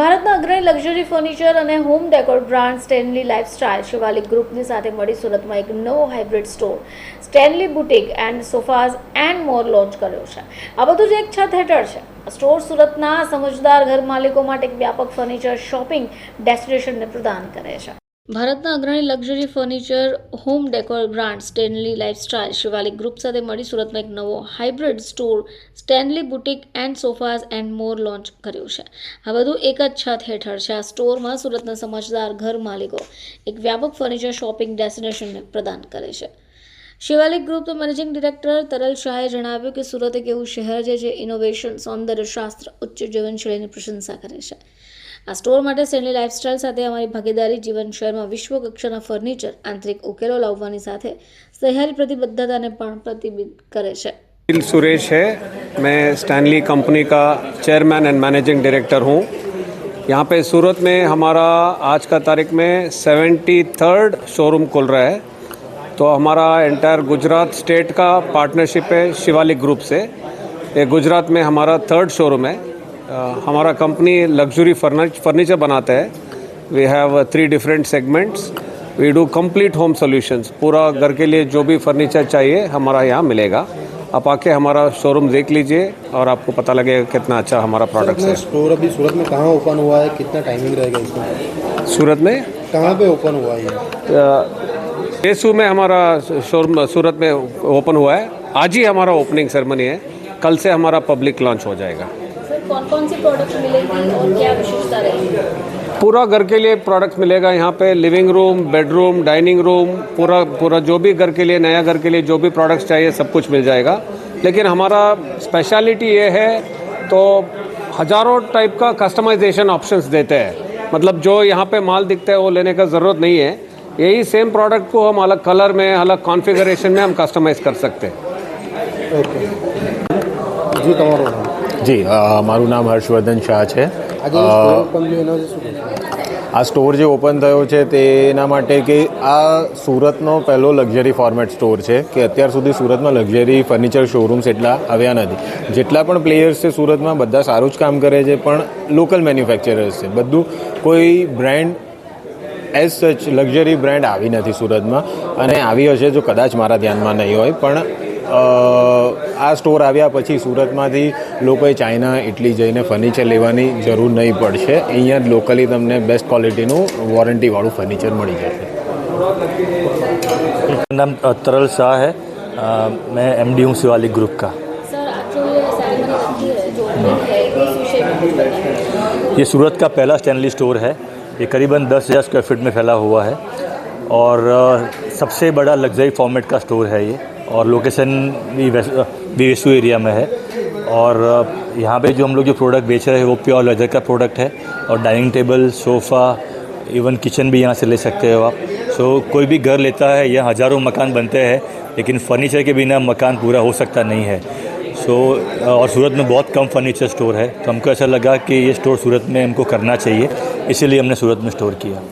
ભારતના અગ્રણી luxury furniture અને home decor brand Stanley lifestyle Shivalik ગ્રુપની સાથે મળી સુરતમાં એક નવો hybrid store Stanley boutique and sofas and more launch કર્યો છે આ બધું જ એક છત હેઠળ છે સ્ટોર સુરતના સમજદાર ઘર માલિકો માટે એક વ્યાપક ફર્નિચર શોપિંગ ડેસ્ટિનેશનને પ્રદાન કરે છે ભારતના અગ્રણી luxury furniture home decor brand Stanley lifestyle Shivalik group સાથે મળી સુરતમાં એક નવો hybrid store Stanley boutique and sofas and more launch કર્યું છે આ બધું એક જ છત હેઠળ છે આ સ્ટોરમાં સુરતના સમજદાર ઘર માલિકો એક વ્યાપક ફર્નિચર શોપિંગ ડેસ્ટિનેશનને પ્રદાન કરે છે શિવાલિક ગ્રુપના મેનેજિંગ ડિરેક્ટર તરલ શાહે જણાવ્યું કે સુરત એક એવું શહેર છે જે ઇનોવેશન સૌંદર્ય શાસ્ત્ર ઉચ્ચ જીવનશૈલીની પ્રશંસા કરે છે આ સ્ટોર માટે સ્ટેનલી લાઇફસ્ટાઇલ સાથે અમારી ભાગીદારી જીવન શહેરમાં વિશ્વ કક્ષાના ફર્નિચર આંતરિક ઉકેલો લાવવાની સાથે સહ્યારી પ્રતિબદ્ધતાને પણ પ્રતિબિંબ કરે છે સુરેશ હે મેં સ્ટેનલી કંપની કા ચેરમેન એન્ડ મેનેજિંગ ડિરેક્ટર હું यहाँ પે सूरत में हमारा आज का तारीख में सेवेंटी थर्ड शोरूम खुल रहा है तो हमारा एंटायर गुजरात स्टेट का पार्टनरशिप है शिवालिक ग्रुप से ये गुजरात में हमारा थर्ड शोरूम Uh, हमारा कंपनी लग्जरी फर्नीचर बनाता है we have three different segments we do complete home solutions पूरा घर के लिए जो भी फर्नीचर चाहिए हमारा यहाँ मिलेगा आप आके हमारा शोरूम देख लीजिए और आपको पता लगेगा कितना अच्छा हमारा प्रोडक्ट है स्टोर अभी सूरत में कहाँ ओपन हुआ है कितना टाइमिंग रहेगा इसमें सूरत में कहाँ पे ओपन हुआ है एसू uh, में हमारा शोरूम सूरत में ओपन हुआ है आज ही हमारा ओपनिंग सेरेमनी है कल से हमारा पब्लिक लॉन्च हो जाएगा कौन कौन सी प्रोडक्ट मिलेगी और क्या विशेषता रहेगी पूरा घर के लिए प्रोडक्ट मिलेगा यहाँ पे living room bedroom dining room पूरा पूरा जो भी घर के लिए नया घर के लिए जो भी प्रोडक्ट्स चाहिए सब कुछ मिल जाएगा लेकिन हमारा स्पेशलिटी ये है तो हज़ारों टाइप का कस्टमाइजेशन ऑप्शंस देते हैं मतलब जो यहाँ पे माल दिखता है वो लेने का ज़रूरत नहीं है यही सेम प्रोडक्ट को हम अलग कलर में अलग कॉन्फ़िगरेशन में हम कस्टमाइज़ कर सकते हैं जी तो જી મારું નામ હર્ષવર્ધન શાહ છે આ સ્ટોર જે ઓપન થયો છે તેના માટે કે આ સુરતનો પહેલો લક્ઝરી ફોર્મેટ સ્ટોર છે કે અત્યાર સુધી સુરતમાં લક્ઝરી ફર્નિચર શોરૂમ્સ એટલા આવ્યા નથી જેટલા પણ પ્લેયર્સ છે સુરતમાં બધા સારું જ કામ કરે છે પણ લોકલ મેન્યુફેક્ચરર્સ છે બધું કોઈ brand as such luxury brand આવી નથી સુરતમાં અને આવી હશે જો કદાચ મારા ધ્યાનમાં નહીં હોય પણ આ સ્ટોર આવ્યા પછી સુરતમાંથી લોકોએ ચાઇના ઇટલી જઈને ફર્નિચર લેવાની જરૂર નઈ પડે છે અહીંયા લોકલી તમને બેસ્ટ ક્વોલિટીનું વોરંટી વાળું ફર્નિચર મળી જશે નું નામ અતરલ શાહ છે મે એમડી હું સિવાલી ગ્રુપ કા સર આ જે સેલેમન જે જો છે એ વિશેષ છે યે સુરત કા પહેલો સ્ટેનલી સ્ટોર છે એ કરીબન 10 10 સ્ક્વેર ફીટ મે ફેલા ہوا છે ઓર सबसे बड़ा लग्जरी फॉर्मेट का स्टोर है ये और लोकेशन भी वेसू एरिया में है और यहाँ पे जो हम लोग जो प्रोडक्ट बेच रहे हैं वो प्योर लेदर का प्रोडक्ट है और dining table sofa even kitchen भी यहाँ से ले सकते हो आप सो so, कोई भी घर लेता है या हज़ारों मकान बनते हैं लेकिन फर्नीचर के बिना मकान पूरा हो सकता नहीं है सो so, और सूरत में बहुत कम फर्नीचर स्टोर है तो हमको ऐसा लगा कि ये स्टोर सूरत में हमको करना चाहिए इसीलिए हमने सूरत में स्टोर किया